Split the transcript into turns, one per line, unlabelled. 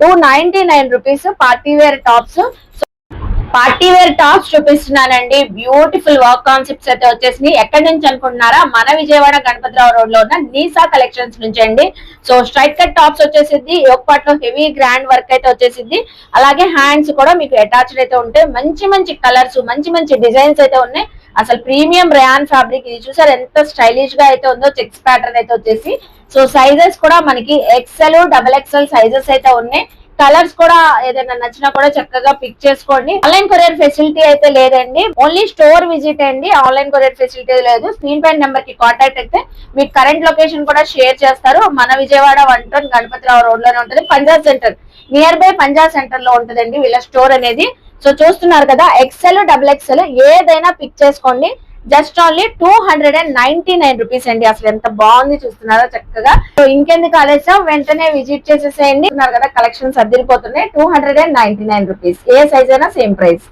Two ninety nine rupees party wear tops. Party wear tops చూపిస్తున్నానండి. Beautiful work concepts అయితే వచ్చేసి ఎక్కడి నుంచి అనుకుంటున్నారా? మన విజయవాడ గణపతిరావు రోడ్లో ఉన్న నీసా కలెక్షన్స్ నుంచి అండి. సో స్ట్రైట్ కట్ టాప్స్ వచ్చేసింది యోగపాట్లో హెవీ గ్రాండ్ వర్క్ అయితే వచ్చేసింది అలాగే హ్యాండ్స్ కూడా మీకు అటాచ్డ్ అయితే ఉంటాయి. మంచి మంచి కలర్స్ మంచి మంచి డిజైన్స్ అయితే ఉన్నాయి. అసలు ప్రీమియం రేయాన్ ఫ్యాబ్రిక్ ఇది చూసారు ఎంత స్టైలిష్గా అయితే ఉందో చెక్స్ ప్యాటర్న్ అయితే వచ్చేసి. సో సైజెస్ కూడా మనకి ఎక్సెల్ డబల్ ఎక్సెల్ సైజెస్ అయితే ఉన్నాయి. కలర్స్ కూడా ఏదైనా నచ్చినా కూడా చక్కగా పిక్ చేసుకోండి. ఆన్లైన్ కొరియర్ ఫెసిలిటీ అయితే లేదండి. ఓన్లీ స్టోర్ విజిట్ అండి. ఆన్లైన్ కొరియర్ ఫెసిలిటీ లేదు. స్క్రీన్ పైన నెంబర్కి కాంటాక్ట్ అయితే మీకు కరెంట్ లొకేషన్ కూడా షేర్ చేస్తారు. మన విజయవాడ వన్ టౌన్ గణపతిరావు రోడ్లోనే ఉంటుంది. Punjab centre near by Punjab సెంటర్లో ఉంటుందండి వీళ్ళ స్టోర్ అనేది. సో చూస్తున్నారు కదా ఎక్సెల్ డబుల్ ఎక్సెల్ ఏదైనా పిక్ చేసుకోండి. Just only two hundred and ninety nine rupees అండి. అసలు ఎంత బాగుంది చూస్తున్నారో చక్కగా. సో ఇంకెందుకు ఆలస్యం? వెంటనే విజిట్ చేసేసేయండి. కదా collections అద్దరిపోతున్నాయి. Two hundred and ninety nine rupees a size అయినా సేమ్ ప్రైస్